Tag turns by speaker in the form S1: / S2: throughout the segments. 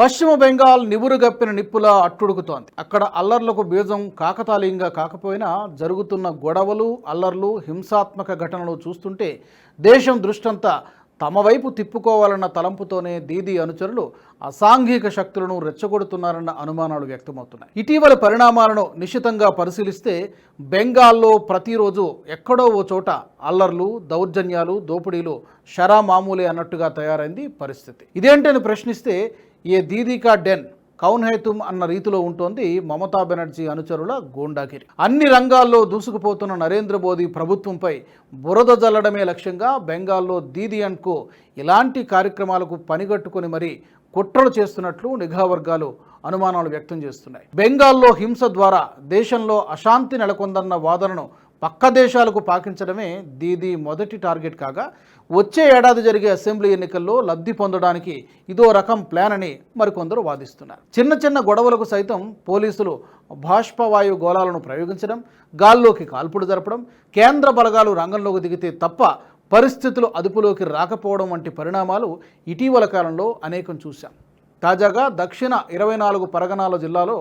S1: పశ్చిమ బెంగాల్ నిబురుగప్పిన నిప్పులా అట్టుడుకుతోంది. అక్కడ అల్లర్లకు బీజం కాకతాళీయంగా కాకపోయినా జరుగుతున్న గొడవలు అల్లర్లు హింసాత్మక ఘటనలు చూస్తుంటే దేశం దృష్టంతా తమ వైపు తిప్పుకోవాలన్న తలంపుతోనే దీదీ అనుచరులు అసాంఘిక శక్తులను రెచ్చగొడుతున్నారన్న అనుమానాలు వ్యక్తమవుతున్నాయి. ఇటీవల పరిణామాలను నిశితంగా పరిశీలిస్తే బెంగాల్లో ప్రతిరోజు ఎక్కడో ఓ చోట అల్లర్లు దౌర్జన్యాలు దోపిడీలు షరా మామూలే అన్నట్టుగా తయారైంది పరిస్థితి. ఇదేంటని ప్రశ్నిస్తే ఏ దీదీకా డెన్ కౌన్ హైతుమ్ అన్న రీతిలో ఉంటోంది మమతా బెనర్జీ అనుచరుల గోండాగిరి. అన్ని రంగాల్లో దూసుకుపోతున్న నరేంద్ర మోదీ ప్రభుత్వంపై బురద జల్లడమే లక్ష్యంగా బెంగాల్లో దీదీ అండ్కో ఇలాంటి కార్యక్రమాలకు పనిగట్టుకొని మరీ కుట్రలు చేస్తున్నట్లు నిఘా వర్గాలు అనుమానాలు వ్యక్తం చేస్తున్నాయి. బెంగాల్లో హింస ద్వారా దేశంలో అశాంతి నెలకొందన్న వాదనను పక్క దేశాలకు పాకించడమే దీదీ మొదటి టార్గెట్ కాగా వచ్చే ఏడాది జరిగే అసెంబ్లీ ఎన్నికల్లో లబ్ధి పొందడానికి ఇదో రకం ప్లాన్ అని మరికొందరు వాదిస్తున్నారు. చిన్న చిన్న గొడవలకు సైతం పోలీసులు బాష్పవాయు గోళాలను ప్రయోగించడం గాల్లోకి కాల్పుడు జరపడం కేంద్ర బలగాలు రంగంలోకి దిగితే తప్ప పరిస్థితులు అదుపులోకి రాకపోవడం వంటి పరిణామాలు ఇటీవల కాలంలో అనేకం చూశాం. తాజాగా దక్షిణ ఇరవై నాలుగు పరగణాల జిల్లాలో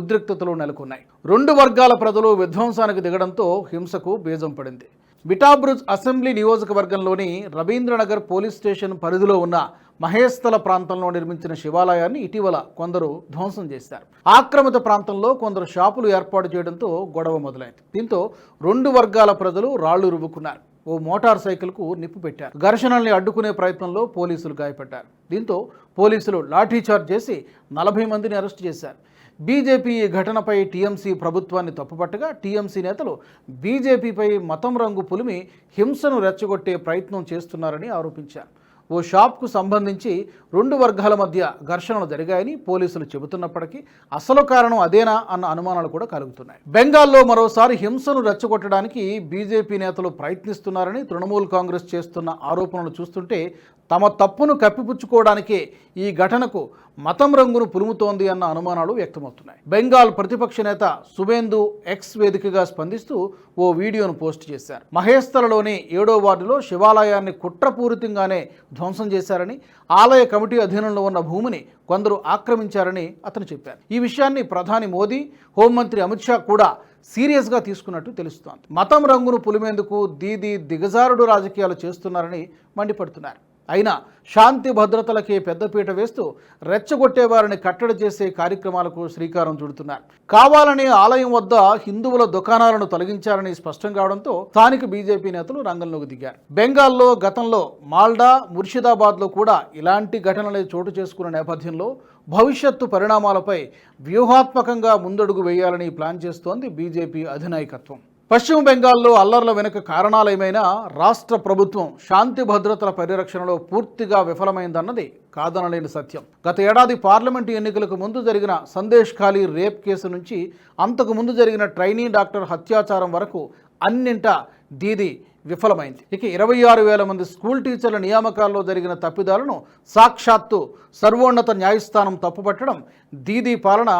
S1: ఉద్రిక్తతలు నెలకొన్నాయి. రెండు వర్గాల ప్రజలు విధ్వంసానికి దిగడంతో హింసకు బీజం పడింది. బిటాబ్రుజ్ అసెంబ్లీ నియోజకవర్గంలోని రవీంద్రనగర్ పోలీస్ స్టేషన్ పరిధిలో ఉన్న మహేస్థల ప్రాంతంలో నిర్మించిన శివాలయాన్ని ఇటీవల కొందరు ధ్వంసం చేశారు. ఆక్రమిత ప్రాంతంలో కొందరు షాపులు ఏర్పాటు చేయడంతో గొడవ మొదలైంది. దీంతో రెండు వర్గాల ప్రజలు రాళ్ళు రువ్వుకున్నారు. ఓ మోటార్ సైకిల్కు నిప్పు పెట్టారు. ఘర్షణల్ని అడ్డుకునే ప్రయత్నంలో పోలీసులు గాయపడ్డారు. దీంతో పోలీసులు లాఠీచార్జ్ చేసి నలభై మందిని అరెస్ట్ చేశారు. బీజేపీ ఈ ఘటనపై టీఎంసీ ప్రభుత్వాన్ని తప్పుపట్టగా టీఎంసీ నేతలు బీజేపీపై మతం రంగు పులిమి హింసను రెచ్చగొట్టే ప్రయత్నం చేస్తున్నారని ఆరోపించారు. ఓ షాప్కు సంబంధించి రెండు వర్గాల మధ్య ఘర్షణలు జరిగాయని పోలీసులు చెబుతున్నప్పటికీ అసలు కారణం అదేనా అన్న అనుమానాలు కూడా కలుగుతున్నాయి. బెంగాల్లో మరోసారి హింసను రెచ్చగొట్టడానికి బీజేపీ నేతలు ప్రయత్నిస్తున్నారని తృణమూల్ కాంగ్రెస్ చేస్తున్న ఆరోపణలు చూస్తుంటే తమ తప్పును కప్పిపుచ్చుకోవడానికే ఈ ఘటనకు మతం రంగును పులుముతోంది అన్న అనుమానాలు వ్యక్తమవుతున్నాయి. బెంగాల్ ప్రతిపక్ష నేత సువేందు ఎక్స్ వేదికగా స్పందిస్తూ ఓ వీడియోను పోస్ట్ చేశారు. మహేస్తరలోని ఏడో వార్డులో శివాలయాన్ని కుట్రపూరితంగానే ధ్వంసం చేశారని ఆలయ కమిటీ అధీనంలో ఉన్న భూమిని కొందరు ఆక్రమించారని అతను చెప్పారు. ఈ విషయాన్ని ప్రధాని మోదీ హోంమంత్రి అమిత్ షా కూడా సీరియస్గా తీసుకున్నట్టు తెలుస్తోంది. మతం రంగును పులిమేందుకు దీది దిగజారుడు రాజకీయాలు చేస్తున్నారని మండిపడుతున్నారు. అయినా శాంతి భద్రతలకే పెద్దపీట వేస్తూ రెచ్చగొట్టేవారిని కట్టడి చేసే కార్యక్రమాలకు శ్రీకారం చుడుతున్నారు. కావాలనే ఆలయం వద్ద హిందువుల దుకాణాలను తొలగించారని స్పష్టం కావడంతో స్థానిక బీజేపీ నేతలు రంగంలోకి దిగారు. బెంగాల్లో గతంలో మాల్డా ముర్షిదాబాద్లో కూడా ఇలాంటి ఘటనలే చోటు చేసుకున్న నేపథ్యంలో భవిష్యత్తు పరిణామాలపై వ్యూహాత్మకంగా ముందడుగు వేయాలని ప్లాన్ చేస్తోంది బీజేపీ అధినాయకత్వం. పశ్చిమ బెంగాల్లో అల్లర్ల వెనుక కారణాలేమైనా రాష్ట్ర ప్రభుత్వం శాంతి భద్రతల పరిరక్షణలో పూర్తిగా విఫలమైందన్నది కాదనలేని సత్యం. గత ఏడాది పార్లమెంటు ఎన్నికలకు ముందు జరిగిన సందేశ్ ఖాళీ రేప్ కేసు నుంచి అంతకు ముందు జరిగిన ట్రైనీ డాక్టర్ హత్యాచారం వరకు అన్నింట దీది విఫలమైంది. ఇక ఇరవై ఆరు వేల మంది స్కూల్ టీచర్ల నియామకాల్లో జరిగిన తప్పిదాలను సాక్షాత్తు సర్వోన్నత న్యాయస్థానం తప్పుపట్టడం దీదీ పాలన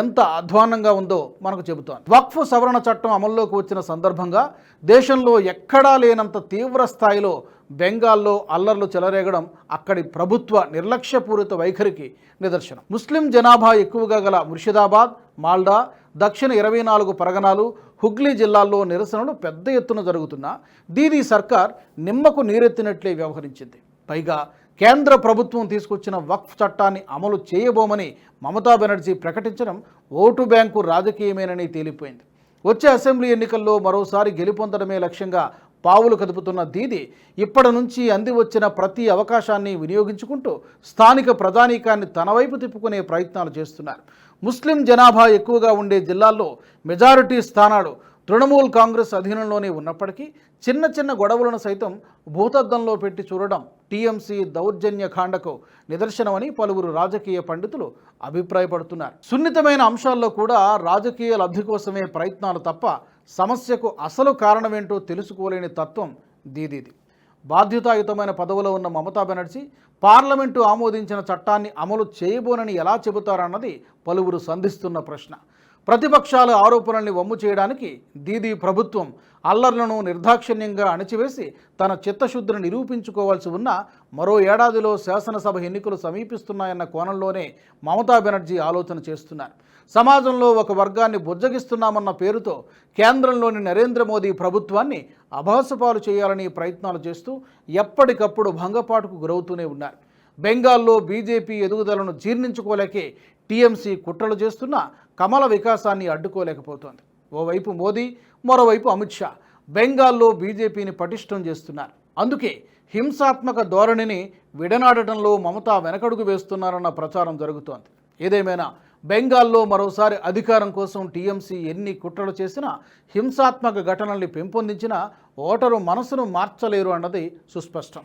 S1: ఎంత అధ్వాన్నంగా ఉందో మనకు చెబుతోంది. వక్ఫ్ సవరణ చట్టం అమల్లోకి వచ్చిన సందర్భంగా దేశంలో ఎక్కడా లేనంత తీవ్ర స్థాయిలో బెంగాల్లో అల్లర్లు చెలరేగడం అక్కడి ప్రభుత్వ నిర్లక్ష్యపూరిత వైఖరికి నిదర్శనం. ముస్లిం జనాభా ఎక్కువగా గల ముర్షిదాబాద్ మాల్డా దక్షిణ ఇరవై నాలుగు పరగణాలు హుగ్లీ జిల్లాల్లో నిరసనలు పెద్ద ఎత్తున జరుగుతున్నా దీదీ సర్కార్ నిమ్మకు నీరెత్తినట్లే వ్యవహరించింది. పైగా కేంద్ర ప్రభుత్వం తీసుకొచ్చిన వక్ఫ్ చట్టాన్ని అమలు చేయబోమని మమతా బెనర్జీ ప్రకటించడం ఓటు బ్యాంకు రాజకీయమేనని తేలిపోయింది. వచ్చే అసెంబ్లీ ఎన్నికల్లో మరోసారి గెలుపొందడమే లక్ష్యంగా పావులు కదుపుతున్న దీది ఇప్పటి నుంచి అంది వచ్చిన ప్రతి అవకాశాన్ని వినియోగించుకుంటూ స్థానిక ప్రధానికాన్ని తన వైపు తిప్పుకునే ప్రయత్నాలు చేస్తున్నారు. ముస్లిం జనాభా ఎక్కువగా ఉండే జిల్లాల్లో మెజారిటీ స్థానాలు తృణమూల్ కాంగ్రెస్ అధీనంలోనే ఉన్నప్పటికీ చిన్న చిన్న గొడవలను సైతం భూతద్దంలో పెట్టి చూడడం టీఎంసీ దౌర్జన్య కాండకు నిదర్శనమని పలువురు రాజకీయ పండితులు అభిప్రాయపడుతున్నారు. సున్నితమైన అంశాల్లో కూడా రాజకీయ లబ్ధి కోసమే ప్రయత్నాలు తప్ప సమస్యకు అసలు కారణమేంటో తెలుసుకోలేని తత్వం దీదీది. బాధ్యతాయుతమైన పదవిలో ఉన్న మమతా బెనర్జీ పార్లమెంటు ఆమోదించిన చట్టాన్ని అమలు చేయబోనని ఎలా చెబుతారన్నది పలువురు సంధిస్తున్న ప్రశ్న. ప్రతిపక్షాల ఆరోపణల్ని వమ్ము చేయడానికి దీదీ ప్రభుత్వం అల్లర్లను నిర్దాక్షిణ్యంగా అణచివేసి తన చిత్తశుద్ధిని నిరూపించుకోవాల్సి ఉన్న మరో ఏడాదిలో శాసనసభ ఎన్నికలు సమీపిస్తున్నాయన్న కోణంలోనే మమతా బెనర్జీ ఆలోచన చేస్తున్నారు. సమాజంలో ఒక వర్గాన్ని బుజ్జగిస్తున్నామన్న పేరుతో కేంద్రంలోని నరేంద్ర మోదీ ప్రభుత్వాన్ని అభాసపాలు చేయాలని ప్రయత్నాలు చేస్తూ ఎప్పటికప్పుడు భంగపాటుకు గురవుతూనే ఉన్నారు. బెంగాల్లో బీజేపీ ఎదుగుదలను జీర్ణించుకోలేకే టీఎంసీ కుట్రలు చేస్తున్న కమల వికాసాన్ని అడ్డుకోలేకపోతోంది. ఓవైపు మోదీ మరోవైపు అమిత్ షా బెంగాల్లో బీజేపీని పటిష్టం చేస్తున్నారు. అందుకే హింసాత్మక ధోరణిని విడనాడటంలో మమతా వెనకడుగు వేస్తున్నారన్న ప్రచారం జరుగుతోంది. ఏదేమైనా బెంగాల్లో మరోసారి అధికారం కోసం టీఎంసీ ఎన్ని కుట్రలు చేసినా హింసాత్మక ఘటనల్ని పెంపొందించినా ఓటరు మనసును మార్చలేరు అన్నది సుస్పష్టం.